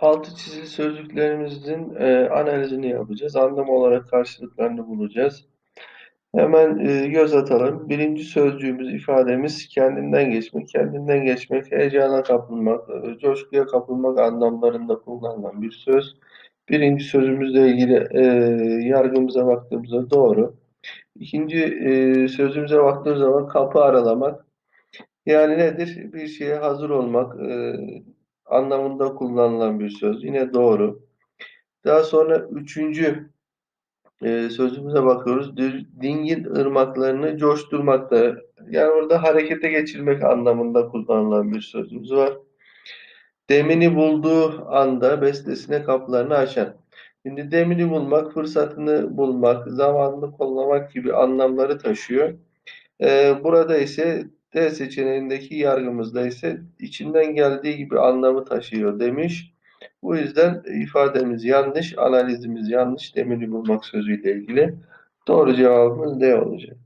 Altı çizili sözcüklerimizin e, analizini yapacağız. Anlam olarak karşılıklarını bulacağız. Hemen e, göz atalım. Birinci sözcüğümüz, ifademiz kendinden geçmek. Kendinden geçmek, heyecana kapılmak, e, coşkuya kapılmak anlamlarında kullanılan bir söz. Birinci sözümüzle ilgili e, yargımıza baktığımızda doğru. İkinci e, sözümüze baktığımız zaman kapı aralamak. Yani nedir? Bir şeye hazır olmak e, anlamında kullanılan bir söz. Yine doğru. Daha sonra üçüncü e, sözümüze bakıyoruz. Dingin ırmaklarını coşturmakta. Yani orada harekete geçirmek anlamında kullanılan bir sözümüz var. Demini bulduğu anda bestesine kapılarını açan. Şimdi demini bulmak, fırsatını bulmak, zamanını kollamak gibi anlamları taşıyor. Ee, burada ise D seçeneğindeki yargımızda ise içinden geldiği gibi anlamı taşıyor demiş. Bu yüzden ifademiz yanlış, analizimiz yanlış demiri bulmak sözüyle ilgili. Doğru cevabımız D olacak.